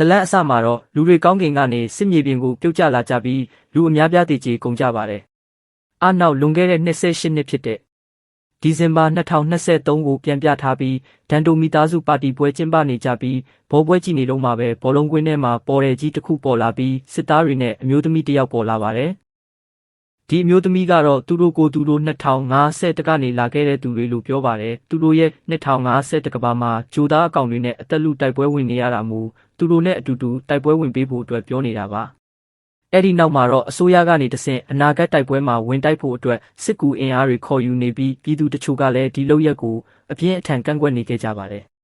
ဇလန်အစမှာတော့လူတွေကောင်းကင်ကနေစစ်မြေပြင်ကိုပြုတ်ကျလာကြပြီးလူအများပြားတည်ကြည်ကုန်ကြပါတယ်။အနောက်လွန်ခဲ့တဲ့28နှစ်ဖြစ်တဲ့ဒီဇင်ဘာ2023ကိုပြန်ပြထားပြီးဒန်တိုမီသားစုပါတီပွဲကျင်းပနေကြပြီးဘောပွဲကြည့်နေတော့မှပဲဘောလုံးကွင်းထဲမှာပေါ်တယ်ကြီးတစ်ခုပေါ်လာပြီးစစ်သားတွေနဲ့အမျိုးသမီးတစ်ယောက်ပေါ်လာပါတယ်။ ဒီအမျိုးသမီးကတော့သူတို့ကိုသူတို့2050တကနေလာခဲ့တဲ့သူတွေလို့ပြောပါတယ်။သူတို့ရဲ့2050တကဘာမှာဂျိုသားအကောင့်တွေနဲ့အသက်လူတိုက်ပွဲဝင်နေရတာမို့သူတို့နဲ့အတူတူတိုက်ပွဲဝင်ပေးဖို့အတွက်ပြောနေတာပါ။အဲ့ဒီနောက်မှာတော့အစိုးရကနေတဆင့်အနာဂတ်တိုက်ပွဲမှာဝင်တိုက်ဖို့အတွက်စစ်ကူအင်အားတွေခေါ်ယူနေပြီးပြည်သူတချို့ကလည်းဒီလုပ်ရက်ကိုအပြင်းအထန်ကန့်ကွက်နေခဲ့ကြပါတယ်။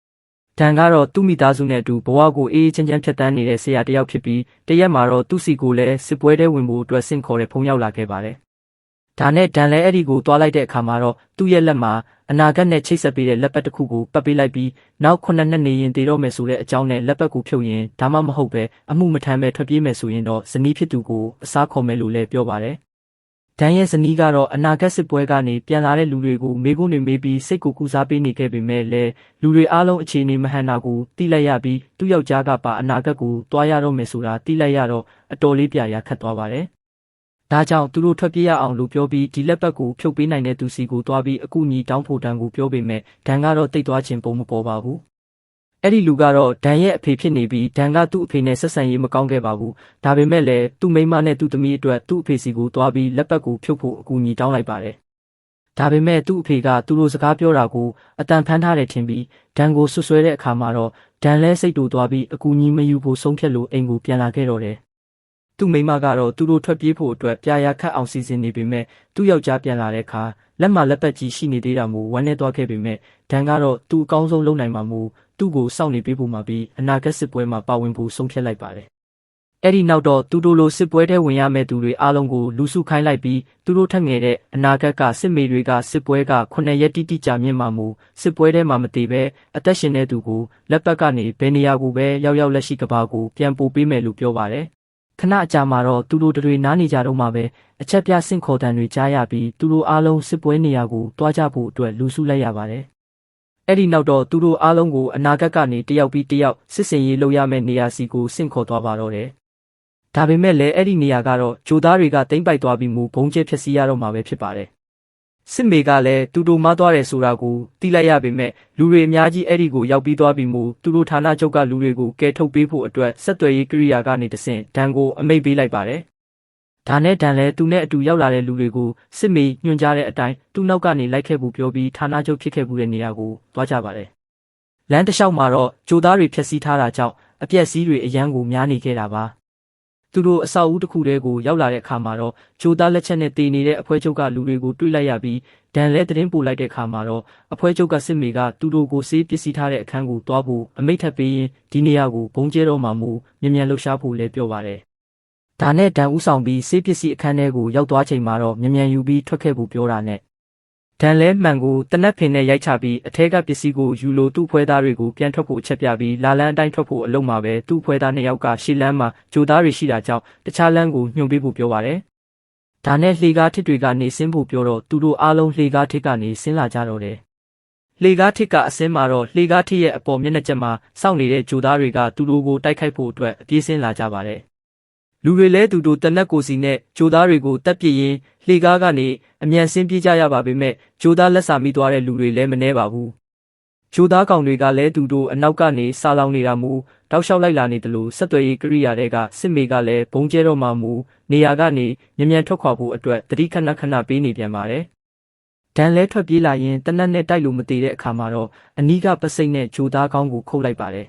ဒန်ကတော့သူ့မိသားစုနဲ့အတူဘဝကိုအေးအေးချမ်းချမ်းဖြတ်သန်းနေတဲ့ဆရာတစ်ယောက်ဖြစ်ပြီးတရက်မှာတော့သူ့စီကိုလည်းစစ်ပွဲထဲဝင်ဖို့အတွက်ဆင့်ခေါ်တဲ့ဖုန်းရောက်လာခဲ့ပါတယ်။ဒါနဲ့ဒန်လည်းအဲ့ဒီကိုတွားလိုက်တဲ့အခါမှာတော့သူ့ရဲ့လက်မှာအနာဂတ်နဲ့ချိတ်ဆက်ပေးတဲ့လက်ပတ်တစ်ခုကိုပတ်ပေးလိုက်ပြီးနောက်ခုနှစ်နှစ်နေရင်တည်တော့မယ်ဆိုတဲ့အကြောင်းနဲ့လက်ပတ်ကိုဖြုတ်ရင်ဒါမှမဟုတ်ပဲအမှုမထမ်းပဲထွက်ပြေးမယ်ဆိုရင်တော့ဇနီးဖြစ်သူကိုအစားခေါ်မယ်လို့လည်းပြောပါတယ်။ ဒန်ရဲ့ဇနီးကတော့အနာဂတ်စစ်ပွဲကနေပြန်လာတဲ့လူတွေကိုမေးခွန်းတွေမေးပြီးစိတ်ကိုကူစားပေးနေခဲ့ပေမဲ့လည်းလူတွေအားလုံးအခြေအနေမဟန်တာကိုသိလိုက်ရပြီးသူ့ယောက်ျားကပါအနာဂတ်ကိုတွားရတော့မယ်ဆိုတာသိလိုက်ရတော့အတော်လေးပြရာခတ်သွားပါတယ်။ဒါကြောင့်သူတို့ထွက်ပြေးရအောင်လို့ပြောပြီးဒီလက်ပတ်ကိုဖြုတ်ပေးနိုင်တဲ့သူစီကိုတွားပြီးအကူအညီတောင်းဖို့တန်းကိုပြောပေမဲ့ဒန်ကတော့တိတ်သွားခြင်းပုံမပေါ်ပါဘူး။ အဲ့ဒီလူကတော့ဒန်ရဲ့အဖေဖြစ်နေပြီးဒန်ကသူ့အဖေနဲ့ဆက်ဆံရေးမကောင်းခဲ့ပါဘူး။ဒါပေမဲ့လည်းသူ့မိန်းမနဲ့သူ့သမီးအတွက်သူ့အဖေစီကိုတွားပြီးလက်ပတ်ကိုဖြုတ်ဖို့အကူအညီတောင်းလိုက်ပါတယ်။ဒါပေမဲ့သူ့အဖေကသူတို့စကားပြောတာကိုအတန်ဖမ်းထားတယ်ထင်ပြီးဒန်ကိုဆွဆွဲတဲ့အခါမှာတော့ဒန်လဲစိတ်တူသွားပြီးအကူအညီမယူဖို့ဆုံးဖြတ်လို့အိမ်ကိုပြန်လာခဲ့တော့တယ်သူ့မိန်းမကတော့သူတို့ထွက်ပြေးဖို့အတွက်ပြာရခတ်အောင်စီစဉ်နေပေမဲ့သူ့ယောက်ျားပြန်လာတဲ့အခါလက်မလက်ပတ်ကြီးရှိနေသေးတာမို့ဝမ်းနဲ့သွားခဲ့ပေမဲ့ဒန်ကတော့သူအကောင်းဆုံးလုပ်နိုင်မှာမို့ သူ့ကိုစောင့်နေပေးဖို့မှာပြီးအနာဂတ်စစ်ပွဲမှာပါဝင်ဖို့ဆုံးဖြတ်လိုက်ပါတယ်။အဲ့ဒီနောက်တော့သူတို့လိုစစ်ပွဲထဲဝင်ရမယ့်သူတွေအားလုံးကိုလူစုခိုင်းလိုက်ပြီးသူတို့ထက်ငယ်တဲ့အနာဂတ်ကစစ်မေတွေကစစ်ပွဲကခုနှစ်ရက်တိတိကြာမြင့်မှာမို့စစ်ပွဲထဲမှာမတည်ပဲအသက်ရှင်တဲ့သူကိုလက်ပတ်ကနေဘယ်နေရာကိုပဲရောက်ရောက်လက်ရှိကဘာကိုပြန်ပို့ပေးမယ်လို့ပြောပါတယ်။ခဏအကြာမှာတော့သူတို့တွေနားနေကြတော့မှပဲအချက်ပြဆင့်ခေါ်တန်တွေကြားရပြီးသူတို့အားလုံးစစ်ပွဲနေရာကိုတွားကြဖို့အတွက်လူစုလိုက်ရပါတယ်။ အဲ့ဒီနောက်တော့သူတို့အားလုံးကိုအနာဂတ်ကနေတယောက်ပြီးတယောက်စစ်စင်ရေးလုပ်ရမယ့်နေရာစီကိုဆင့်ခေါ်သွားပါတော့တယ်။ဒါပေမဲ့လည်းအဲ့ဒီနေရာကတော့ဂျိုသားတွေကတိမ့်ပိုက်သွားပြီးမှဘုံကျဲဖြစ်စီရတော့မှာပဲဖြစ်ပါတယ်။စစ်မေကလည်းသူတို့မသွားတယ်ဆိုတာကိုသိလိုက်ရပေမဲ့လူတွေအများကြီးအဲ့ဒီကိုရောက်ပြီးသွားပြီမို့သူတို့ဌာနချုပ်ကလူတွေကိုကယ်ထုတ်ပေးဖို့အတွက်ဆက်သွယ်ရေးကိရိယာကနေတဆင့်ဒဏ်ကိုအမိတ်ပေးလိုက်ပါတယ်။ ဒါနဲ့ဒဏ်လည်းသူနဲ့အတူရောက်လာတဲ့လူတွေကိုစစ်မေညွှန်ကြားတဲ့အတိုင်းသူ့နောက်ကနေလိုက်ခဲ့ဖို့ပြောပြီးဌာနချုပ်ဖြစ်ခဲ့မှုတဲ့နေရာကိုသွားကြပါတယ်။လမ်းတစ်လျှောက်မှာတော့ကြိုသားတွေဖျက်ဆီးထားတာကြောင့်အပြက်စီးတွေအရန်ကိုများနေခဲ့တာပါ။သူတို့အဆောက်အဦတစ်ခုတည်းကိုရောက်လာတဲ့အခါမှာတော့ဂျိုသားလက်ချက်နဲ့တည်နေတဲ့အဖွဲချုပ်ကလူတွေကိုတွေ့လိုက်ရပြီးဒန်လဲသတင်းပို့လိုက်တဲ့အခါမှာတော့အဖွဲချုပ်ကစစ်မေကသူတို့ကိုစေးပစ္စည်းထားတဲ့အခန်းကိုတွားဖို့အမိတ်ထပ်ပေးရင်ဒီနေရာကိုဘုံကျဲတော့မှမို့မြ мян လှုပ်ရှားဖို့လည်းပြောပါတယ်။ ဒါနဲ့ဒန်ဦးဆောင်ပြီးစေးပစ္စည်းအခန်းထဲကိုရောက်သွားချိန်မှာတော့မြ мян ယူပြီးထွက်ခဲ့ဖို့ပြောတာနဲ့ဒန်လဲမှန်ကိုတနက်ဖင်နဲ့ရိုက်ချပြီးအထက်ကပစ္စည်းကိုယူလိုသူ့ဖွဲသားတွေကိုပြန်ထွက်ဖို့အချက်ပြပြီးလာလန်းအတိုင်းထွက်ဖို့အလုံးမှာပဲသူ့ဖွဲသားနှစ်ယောက်ကရှီလန်းမှာဂျိုသားတွေရှိတာကြောင့်တခြားလန်းကိုညှို့ပေးဖို့ပြောပါတယ်။ဒါနဲ့လှေကားထစ်တွေကနေဆင်းဖို့ပြောတော့သူတို့အားလုံးလှေကားထစ်ကနေဆင်းလာကြတော့တယ်။လှေကားထစ်ကအဆင်းမှာတော့လှေကားထစ်ရဲ့အပေါ်မျက်နှာကျက်မှာစောင့်နေတဲ့ဂျိုသားတွေကသူတို့ကိုတိုက်ခိုက်ဖို့အတွက်အပြေးဆင်းလာကြပါတယ်။ လူတွေလဲသူတို့တနက်ကိုစီနဲ့ဂျိုသားတွေကိုတက်ပြစ်ရင်းလှေကားကနေအမြန်ဆင်းပြေးကြရပါပေမဲ့ဂျိုသားလက်စာမိသွားတဲ့လူတွေလည်းမနှဲပါဘူးဂျိုသားကောင်တွေကလည်းသူတို့အနောက်ကနေစာလောင်နေတာမူတောက်လျှောက်လိုက်လာနေတယ်လို့ဆက်သွယ်ရေးကိရိယာတွေကစစ်မေကလည်းဘုံကျဲတော့မှမူနေရာကနေညံညံထွက်ခွာဖို့အတွက်တတိခဏခဏပေးနေပြန်ပါတယ်ဒန်လဲထွက်ပြေးလာရင်တနက်နဲ့တိုက်လို့မသေးတဲ့အခါမှာတော့အနီးကပစိမ့်နဲ့ဂျိုသားကောင်းကိုခုတ်လိုက်ပါတယ်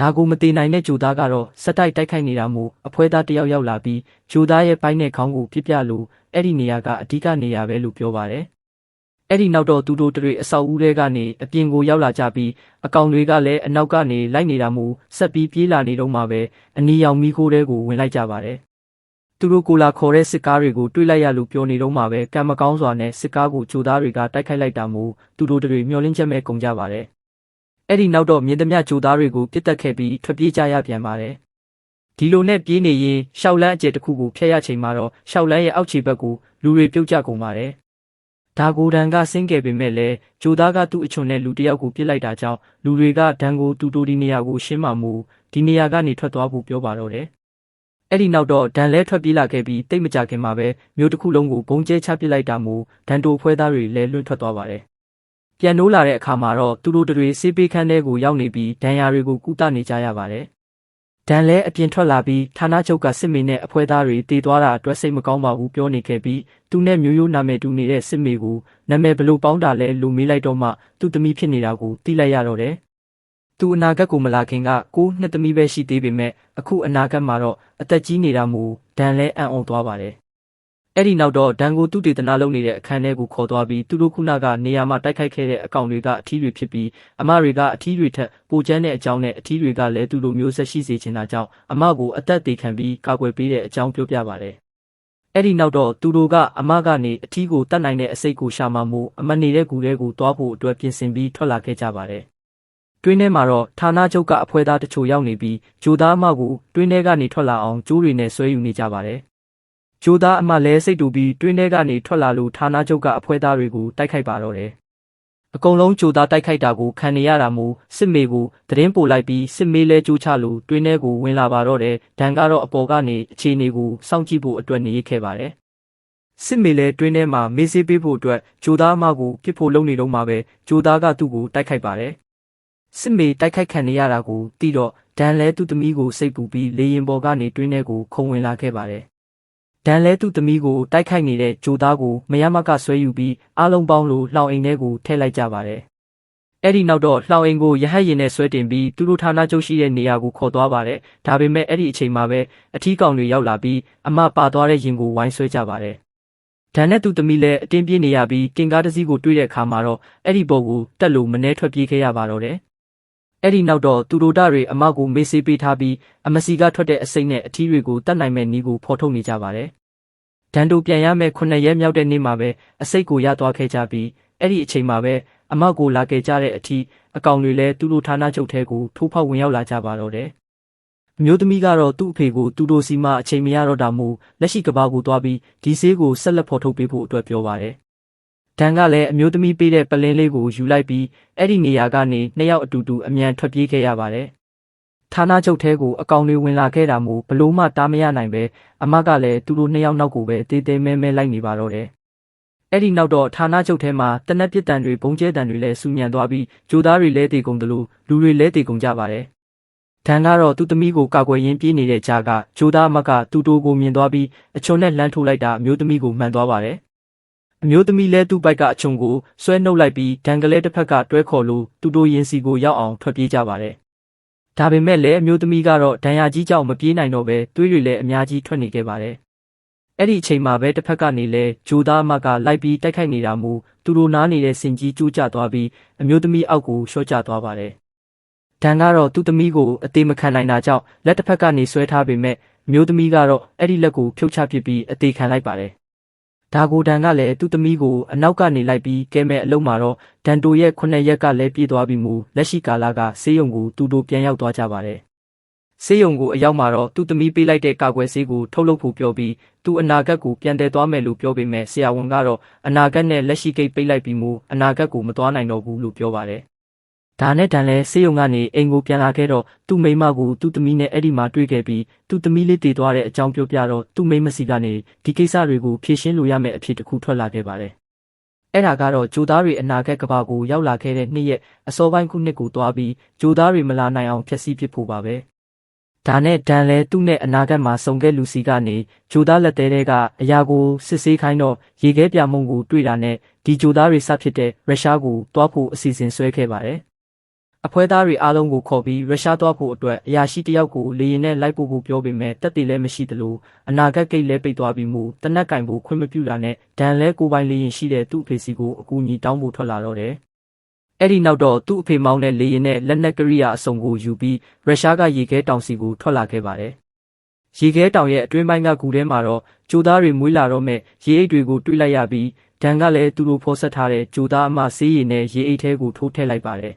ဒါကိုမသေးနိုင်တဲ့ဂျိုသားကတော့စက်တိုက်တိုက်ခိုက်နေတာမို့အဖွဲသားတယောက်ရောက်လာပြီးဂျိုသားရဲ့ပိုင်းနဲ့ခေါင်းကိုပြစ်ပြလို့အဲ့ဒီနေရာကအဓိကနေရာပဲလို့ပြောပါတယ်။အဲ့ဒီနောက်တော့သူတို့တွေအဆောက်အဦတွေကနေအပြင်ကိုရောက်လာကြပြီးအကောင်တွေကလည်းအနောက်ကနေလိုက်နေတာမို့ဆက်ပြီးပြေးလာနေတော့မှပဲအနီရောင်မီးခိုးတွေကိုဝင်လိုက်ကြပါတယ်။သူတို့ကိုလာခေါ်တဲ့စစ်ကားတွေကိုတွေးလိုက်ရလို့ပြောနေတော့မှပဲကံမကောင်းစွာနဲ့စစ်ကားကိုဂျိုသားတွေကတိုက်ခိုက်လိုက်တာမို့သူတို့တွေမျောလင်းချက်မဲ့ကုန်ကြပါတယ် အဲ့ဒီနောက်တော့မြင်းသမျှဂျိုသားတွေကိုပြစ်တက်ခဲ့ပြီးထွက်ပြေးကြရပြန်ပါတယ်။ဒီလိုနဲ့ပြေးနေရင်ရှောက်လန်းအကျယ်တစ်ခုကိုဖျက်ရချိန်မှာတော့ရှောက်လန်းရဲ့အောက်ခြေဘက်ကိုလူတွေပြုတ်ကျကုန်ပါတယ်။ဒါကိုဒန်ကဆင်းခဲ့ပေမဲ့လည်းဂျိုသားကသူ့အချွန်နဲ့လူတစ်ယောက်ကိုပြစ်လိုက်တာကြောင့်လူတွေကဒန်ကိုတူတူဒီနေရာကိုရှင်းမှမူဒဒီနေရာကနေထွက်သွားဖို့ပြောပါတော့တယ်။အဲ့ဒီနောက်တော့ဒန်လဲထွက်ပြေးလာခဲ့ပြီးတိတ်မကြခင်မှာပဲမြို့တစ်ခုလုံးကိုဘုံကျဲချပစ်လိုက်တာမို့ဒန်တိုဖွဲသားတွေလည်းလွင့်ထွက်သွားပါတယ်။ ပြန်နိုးလာတဲ့အခါမှာတော့သူတို့တွေစေးပေးခန်းထဲကိုရောက်နေပြီးဒဏ်ရာတွေကိုကုသနေကြရပါတယ်။ဒန်လဲအပြင်ထွက်လာပြီးဌာနချုပ်ကစစ်မေနဲ့အဖွဲသားတွေတေသွားတာအတွက်စိတ်မကောင်းပါဘူးပြောနေခဲ့ပြီးသူနဲ့မျိုးရိုးနာမည်တူနေတဲ့စစ်မေကိုနာမည်ဘလို့ပေါင်းတာလဲလူမေးလိုက်တော့မှသူ့သမီးဖြစ်နေတာကိုသိလိုက်ရတော့တယ်။သူအနာဂတ်ကိုမလာခင်ကကိုနှစ်သမီးပဲရှိသေးပေမဲ့အခုအနာဂတ်မှာတော့အသက်ကြီးနေတာမို့ဒန်လဲအံ့ဩသွားပါတယ်။ အဲ့ဒီနောက်တော့ဒန်ကိုသူတေသနာလုပ်နေတဲ့အခန်းထဲကိုခေါ်သွားပြီးသူတို့ခုနကနေရာမှာတိုက်ခိုက်ခဲ့တဲ့အကောင်တွေကအထီးတွေဖြစ်ပြီးအမတွေကအထီးတွေထက်ပိုကျန်းတဲ့အကြောင်းနဲ့အထီးတွေကလည်းသူတို့မျိုးဆက်ရှိစေချင်တာကြောင့်အမကိုအသက်သေးခံပြီးကာကွယ်ပေးတဲ့အကြောင်းပြောပြပါတယ်။အဲ့ဒီနောက်တော့သူတို့ကအမကနေအထီးကိုတတ်နိုင်တဲ့အစိတ်ကိုရှာမှမို့အမနေတဲ့ကူတဲ့ကိုတွားဖို့အတွက်ပြင်ဆင်ပြီးထွက်လာခဲ့ကြပါတယ်။တွင်းထဲမှာတော့ဌာနချုပ်ကအဖွဲသားတချို့ရောက်နေပြီးဂျိုသားအမကိုတွင်းထဲကနေထွက်လာအောင်ကျိုးတွေနဲ့ဆွဲယူနေကြပါတယ်။ ဂျိုသားအမလည်းစိတ်တူပြီးတွင်းထဲကနေထွက်လာလို့ဌာနချုပ်ကအဖွဲသားတွေကိုတိုက်ခိုက်ပါတော့တယ်။အကုန်လုံးဂျိုသားတိုက်ခိုက်တာကိုခံနေရတာမို့စစ်မေကိုသတင်းပို့လိုက်ပြီးစစ်မေလဲကြိုးချလို့တွင်းထဲကိုဝင်လာပါတော့တယ်။ဒန်ကတော့အပေါ်ကနေအခြေအနေကိုစောင့်ကြည့်ဖို့အတွက်နေခဲ့ပါတယ်။စစ်မေလဲတွင်းထဲမှာမေးစေးပေးဖို့အတွက်ဂျိုသားအမကိုပြစ်ဖို့လုပ်နေတော့မှပဲဂျိုသားကသူ့ကိုတိုက်ခိုက်ပါတယ်။စစ်မေတိုက်ခိုက်ခံနေရတာကိုသိတော့ဒန်လဲသူ့သမီးကိုစိတ်ပူပြီးလေရင်ပေါ်ကနေတွင်းထဲကိုခုံဝင်လာခဲ့ပါတယ်။ ဒန်လဲသူ့သမီးကိုတိုက်ခိုက်နေတဲ့ဂျိုသားကိုမရမကဆွဲယူပြီးအားလုံးပေါင်းလို့လှောင်အိမ်ထဲကိုထည့်လိုက်ကြပါတယ်။အဲ့ဒီနောက်တော့လှောင်အိမ်ကိုရဟတ်ရင်နဲ့ဆွဲတင်ပြီးသူတို့ဌာနချုပ်ရှိတဲ့နေရာကိုခေါ်သွားပါတယ်။ဒါပေမဲ့အဲ့ဒီအချိန်မှာပဲအထီးကောင်တွေရောက်လာပြီးအမပါသွားတဲ့ရင်ကိုဝိုင်းဆွဲကြပါတယ်။ဒန်နဲ့သူ့သမီးလည်းအတင်းပြေးနေရပြီးကင်ကားတစ်စီးကိုတွေ့တဲ့အခါမှာတော့အဲ့ဒီဘုတ်ကိုတက်လို့မနှဲထွက်ပြေးခဲ့ရပါတော့တယ်။ အဲ့ဒီနောက်တော့သူတို့ဓာတ်တွေအမကိုမေးဆေးပေးထားပြီးအမစီကထွက်တဲ့အစိမ့်နဲ့အထီးတွေကိုတတ်နိုင်မဲ့နီးကိုဖော်ထုတ်နေကြပါတယ်။ဒန်တိုပြန်ရမဲ့ခုနှစ်ရက်မြောက်တဲ့နေ့မှာပဲအစိတ်ကိုရသွားခဲ့ကြပြီးအဲ့ဒီအချိန်မှာပဲအမကိုလာခဲ့ကြတဲ့အထီးအကောင်တွေလည်းသူတို့ဌာနချုပ်ထဲကိုထိုးဖောက်ဝင်ရောက်လာကြပါတော့တယ်။အမျိုးသမီးကတော့သူ့အဖေကိုသူတို့စီမအချိန်မရတော့တာမို့လက်ရှိကဘာကိုသွားပြီးဒီဆေးကိုဆက်လက်ဖော်ထုတ်ပေးဖို့အတွက်ပြောပါတယ်။ ဒန်ကလည်းအမျိုးသမီးပေးတဲ့ပလင်းလေးကိုယူလိုက်ပြီးအဲ့ဒီနေရာကနေနှစ်ယောက်အတူတူအမြန်ထွက်ပြေးခဲ့ရပါတယ်။ဌာနချုပ်ထဲကိုအကောင်တွေဝင်လာခဲ့တာမို့ဘလို့မှတားမရနိုင်ပဲအမကလည်းသူတို့နှစ်ယောက်နောက်ကိုပဲတေးသေးမဲမဲလိုက်နေပါတော့တယ်။အဲ့ဒီနောက်တော့ဌာနချုပ်ထဲမှာတနက်ပစ်တန်တွေဘုံကျဲတန်တွေလည်းစူညံသွားပြီးဂျိုသားတွေလည်းတေကုန်တယ်လို့လူတွေလည်းတေကုန်ကြပါတယ်။ဒန်ကတော့သူ့သမီးကိုကာကွယ်ရင်းပြေးနေတဲ့ကြားကဂျိုသားအမကသူ့တိုးကိုမြင်သွားပြီးအချုံနဲ့လှမ်းထိုးလိုက်တာအမျိုးသမီးကိုမှန်သွားပါတယ်။ အမျိုးသမီးလဲသူ့ဘက်ကအချုံကိုဆွဲနှုတ်လိုက်ပြီးဒန်ကလေးတစ်ဖက်ကတွဲခေါ်လို့သူ့တိုးရင်စီကိုရောက်အောင်ထွက်ပြေးကြပါတယ်။ဒါပေမဲ့လည်းအမျိုးသမီးကတော့ဒဏ်ရာကြီးကြောင့်မပြေးနိုင်တော့ပဲသွေးတွေလည်းအများကြီးထွက်နေခဲ့ပါတယ်။အဲ့ဒီအချိန်မှာပဲတစ်ဖက်ကနေလဲဂျိုသားအမကလိုက်ပြီးတိုက်ခိုက်နေတာမို့သူတို့နားနေတဲ့စင်ကြီးကျိုးကျသွားပြီးအမျိုးသမီးအောက်ကိုရှော့ကျသွားပါတယ်။ဒန်ကတော့သူ့သမီးကိုအသေးမခံနိုင်တာကြောင့်လက်တစ်ဖက်ကနေဆွဲထားပေမဲ့အမျိုးသမီးကတော့အဲ့ဒီလက်ကိုဖြုတ်ချပစ်ပြီးအသေးခံလိုက်ပါတယ်။ ဒါကိုဒန်ကလည်းသူ့သမီးကိုအနောက်ကနေလိုက်ပြီးကဲမဲ့အလုံးမှာတော့ဒန်တိုရဲ့ခုနှစ်ရက်ကလည်းပြေးသွားပြီးမို့လက်ရှိကာလကဆေးရုံကိုသူတို့ပြန်ရောက်သွားကြပါတယ်။ဆေးရုံကိုအရောက်မှာတော့သူ့သမီးပေးလိုက်တဲ့ကာကွယ်ဆေးကိုထုတ်လုပ်ဖို့ပြောပြီးသူအနာဂတ်ကိုပြန်တည်သွားမယ်လို့ပြောပေမဲ့ဆရာဝန်ကတော့အနာဂတ်နဲ့လက်ရှိကိတ်ပိတ်လိုက်ပြီးမို့အနာဂတ်ကိုမသွားနိုင်တော့ဘူးလို့ပြောပါတယ်။ ဒါနဲ့တန်လဲဆေးရုံကနေအိမ်ကိုပြန်လာခဲ့တော့သူ့မိန်းမကိုသူ့သမီးနဲ့အဲ့ဒီမှာတွေ့ခဲ့ပြီးသူ့သမီးလေးတည်သွားတဲ့အကြောင်းပြောပြတော့သူ့မိန်းမစီကနေဒီကိစ္စတွေကိုဖြေရှင်းလို့ရမယ့်အဖြစ်တစ်ခုထွက်လာခဲ့ပါတယ်။အဲ့ဒါကတော့ဂျိုသားတွေအနာဂတ်ကဘာကိုရောက်လာခဲ့တဲ့နှစ်ရက်အစောပိုင်းခုနှစ်ကိုတွားပြီးဂျိုသားတွေမလာနိုင်အောင်ဖျက်ဆီးပစ်ဖို့ပါပဲ။ဒါနဲ့ဒန်လဲသူ့နဲ့အနာဂတ်မှာစုံခဲ့လူစီကနေဂျိုသားလက်သေးတဲကအရာကိုစစ်ဆေးခိုင်းတော့ရေခဲပြမုံကိုတွေ့တာနဲ့ဒီဂျိုသားတွေစဖြစ်တဲ့ရုရှားကိုတွားဖို့အစီအစဉ်ဆွဲခဲ့ပါတယ်။ အဖွဲသားတွေအားလုံးကိုခေါ်ပြီးရုရှားသွားဖို့အတွက်အရာရှိတယောက်ကိုလေရင်နဲ့လိုက်ပို့ဖို့ပြောပေမဲ့တက်တည်လည်းမရှိသလိုအနာဂတ်ကိတ်လည်းပိတ်သွားပြီးမှတနက်ကင်ဖို့ခွင့်မပြုတာနဲ့ဒန်လဲကိုပိုင်လေရင်ရှိတဲ့သူ့အဖေစီကိုအကူအညီတောင်းဖို့ထွက်လာတော့တယ်။အဲ့ဒီနောက်တော့သူ့အဖေမောင်းတဲ့လေရင်နဲ့လက်နက်ကရိယာအစုံကိုယူပြီးရုရှားကရေခဲတောင်စီကိုထွက်လာခဲ့ပါတယ်။ရေခဲတောင်ရဲ့အတွင်းပိုင်းကကူထဲမှာတော့ဂျိုသားတွေမွေးလာတော့မဲ့ရေအိတ်တွေကိုတွေးလိုက်ရပြီးဒန်ကလည်းသူတို့ဖော်ဆက်ထားတဲ့ဂျိုသားအမဆေးရည်နဲ့ရေအိတ်ထဲကိုထိုးထည့်လိုက်ပါတယ်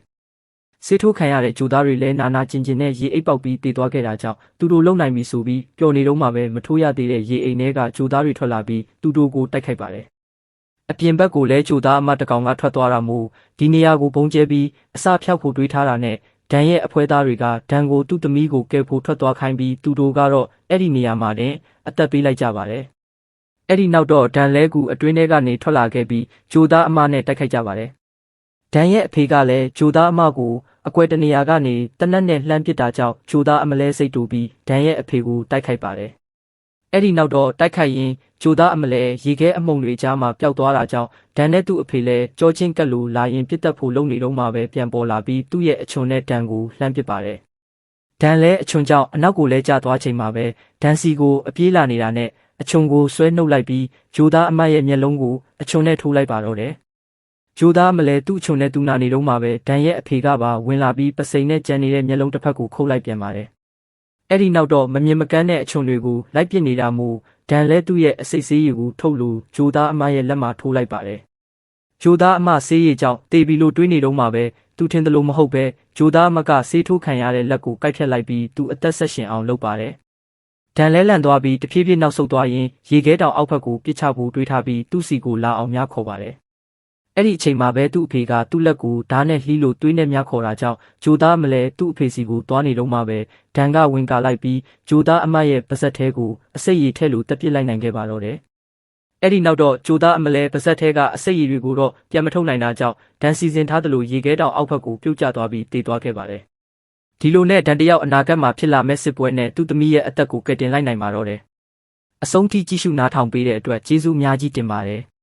ဆေးထိုးခံရတဲ့ဂျိုသားတွေလည်းနာနာကျင်ကျင်နဲ့ရေအိပ်ပေါက်ပြီးတည်သွားခဲ့တာကြောင့်သူတို့လုံနိုင်ပြီဆိုပြီးပျော်နေတော့မှပဲမထိုးရသေးတဲ့ရေအိမ်ထဲကဂျိုသားတွေထွက်လာပြီးသူတို့ကိုတိုက်ခိုက်ပါတယ်။အပြင်ဘက်ကိုလည်းဂျိုသားအမတကောင်ကထွက်သွားတာမို့ဒီနေရာကိုပုံကျဲပြီးအစာဖြောက်ဖို့တွေးထားတာနဲ့ဒန်ရဲ့အဖွဲသားတွေကဒန်ကိုသူ့သမီးကိုကယ်ဖို့ထွက်သွားခိုင်းပြီးသူတို့ကတော့အဲ့ဒီနေရာမှာတင်အသက်ပေးလိုက်ကြပါတယ်။အဲ့ဒီနောက်တော့ဒန်လဲကူအတွင်းထဲကနေထွက်လာခဲ့ပြီးဂျိုသားအမနဲ့တိုက်ခိုက်ကြပါတယ်။ ဒန်ရဲ့အဖေကလည်းဂျိုသားအမကိုအကွယ်တနေရာကနေတနက်နဲ့လှမ်းပစ်တာကြောင့်ဂျိုသားအမလဲစိတ်တူပြီးဒန်ရဲ့အဖေကိုတိုက်ခိုက်ပါတယ်။အဲ့ဒီနောက်တော့တိုက်ခိုက်ရင်ဂျိုသားအမလဲရေခဲအမုံတွေကြားမှာပျောက်သွားတာကြောင့်ဒန်နဲ့သူ့အဖေလည်းကြောချင်းကက်လိုလာရင်ပြစ်တက်ဖို့လုပ်နေတော့မှပဲပြန်ပေါ်လာပြီးသူ့ရဲ့အချွန်နဲ့ဒန်ကိုလှမ်းပစ်ပါတယ်။ဒန်လည်းအချွန်ကြောင့်အနောက်ကိုလဲကျသွားချိန်မှာပဲဒန်စီကိုအပြေးလာနေတာနဲ့အချွန်ကိုဆွဲနှုတ်လိုက်ပြီးဂျိုသားအမတ်ရဲ့မျက်လုံးကိုအချွန်နဲ့ထိုးလိုက်ပါတော့တယ်။ ဂျိုသားမလဲသူ့အချွန်နဲ့သူနာနေတော့မှပဲဒန်ရဲ့အဖေကပါဝင်လာပြီးပစိန်နဲ့ကြံနေတဲ့မျက်လုံးတစ်ဖက်ကိုခုတ်လိုက်ပြန်ပါတယ်။အဲ့ဒီနောက်တော့မမြင်မကန်းတဲ့အချွန်တွေကိုလိုက်ပစ်နေတာမို့ဒန်လဲသူ့ရဲ့အစိတ်ဆေးရည်ကိုထုတ်လို့ဂျိုသားအမရဲ့လက်မှာထိုးလိုက်ပါတယ်။ဂျိုသားအမဆေးရည်ကြောင့်တေဘီလိုတွေးနေတော့မှပဲသူထင်တယ်လို့မဟုတ်ပဲဂျိုသားအမကဆေးထိုးခံရတဲ့လက်ကိုကိုက်ဖြတ်လိုက်ပြီးသူအသက်ဆက်ရှင်အောင်လုပ်ပါတယ်။ဒန်လဲလန့်သွားပြီးတဖြည်းဖြည်းနောက်ဆုတ်သွားရင်ရေခဲတောင်အောက်ဘက်ကိုပြစ်ချဖို့တွေးထားပြီးသူ့စီကိုလာအောင်များခေါ်ပါတယ်။ အဲ့ဒီအချိန်မှာပဲသူ့အဖေကသူ့လက်ကိုဓာတ်နဲ့လှီးလို့တွေးနဲ့များခေါ်တာကြောင့်ဂျိုသားမလဲသူ့အဖေစီကိုသွားနေတော့မှပဲဒန်ကဝင်ကာလိုက်ပြီးဂျိုသားအမတ်ရဲ့ပါဇက်သေးကိုအစိတ်ရည်ထဲလို့တက်ပစ်လိုက်နိုင်ခဲ့ပါတော့တယ်။အဲ့ဒီနောက်တော့ဂျိုသားအမလဲပါဇက်သေးကအစိတ်ရည်တွေကိုတော့ပြန်မထုတ်နိုင်တာကြောင့်ဒန်စီစဉ်ထားသလိုရေခဲတောင်အောက်ဘက်ကိုပြုတ်ကျသွားပြီးတေသွားခဲ့ပါတယ်။ဒီလိုနဲ့ဒန်တယောက်အနာဂတ်မှာဖြစ်လာမဲ့စစ်ပွဲနဲ့သူ့သမီးရဲ့အသက်ကိုကယ်တင်လိုက်နိုင်ပါတော့တယ်။အဆုံးထိကြည့်ရှုနားထောင်ပေးတဲ့အတွက်ကျေးဇူးအများကြီးတင်ပါတယ်။